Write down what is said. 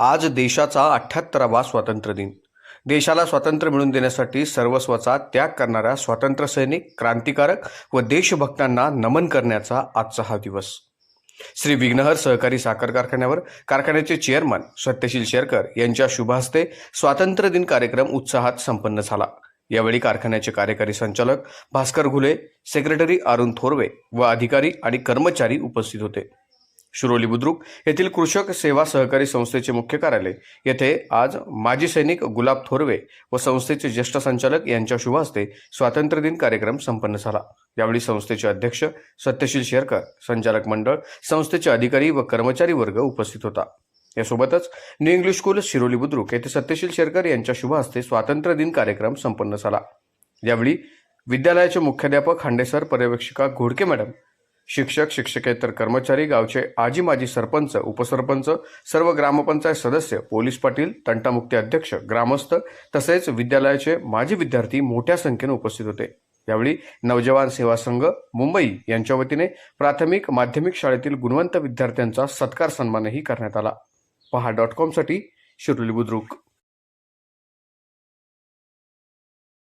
आज देशाचा अठ्ठ्याहत्तरावा स्वातंत्र्य दिन. देशाला स्वातंत्र्य मिळवून देण्यासाठी सर्वस्वाचा त्याग करणाऱ्या स्वातंत्र्य सैनिक क्रांतिकारक व देशभक्तांना नमन करण्याचा आजचा हा दिवस. श्री विघ्नहर सहकारी साखर कारखान्यावर कारखान्याचे चेअरमन सत्यशील शेरकर यांच्या शुभहस्ते स्वातंत्र्य दिन कार्यक्रम उत्साहात संपन्न झाला. यावेळी कारखान्याचे कार्यकारी संचालक भास्कर घुले सेक्रेटरी अरुण थोरवे व अधिकारी आणि कर्मचारी उपस्थित होते. शिरोली बुद्रुक येथील कृषक सेवा सहकारी संस्थेचे मुख्य कार्यालय. येथे आज माजी सैनिक गुलाब थोरवे व संस्थेचे ज्येष्ठ संचालक यांच्या शुभ हस्ते स्वातंत्र्यदिन कार्यक्रम संपन्न झाला. यावेळी संस्थेचे अध्यक्ष सत्यशील शेरकर संचालक मंडळ संस्थेचे अधिकारी व कर्मचारी वर्ग उपस्थित होता. यासोबतच new English school Shiroli Budruk येथे सत्यशील शेरकर यांच्या शुभ हस्ते स्वातंत्र्य दिन कार्यक्रम संपन्न झाला. यावेळी विद्यालयाचे मुख्याध्यापक खांडेसर पर्यवेक्षिका घोडके मॅडम शिक्षक शिक्षकेतर कर्मचारी गावचे आजी माजी सरपंच उपसरपंच सर्व ग्रामपंचायत सदस्य पोलीस पाटील तंटामुक्ती अध्यक्ष ग्रामस्थ तसेच विद्यालयाचे माजी विद्यार्थी मोठ्या संख्येने उपस्थित होते. यावेळी नवजवान सेवा संघ मुंबई यांच्या वतीने प्राथमिक माध्यमिक शाळेतील गुणवंत विद्यार्थ्यांचा सत्कार सन्मानही करण्यात आला. पहा डॉट कॉमसाठी शिरोली बुद्रुक.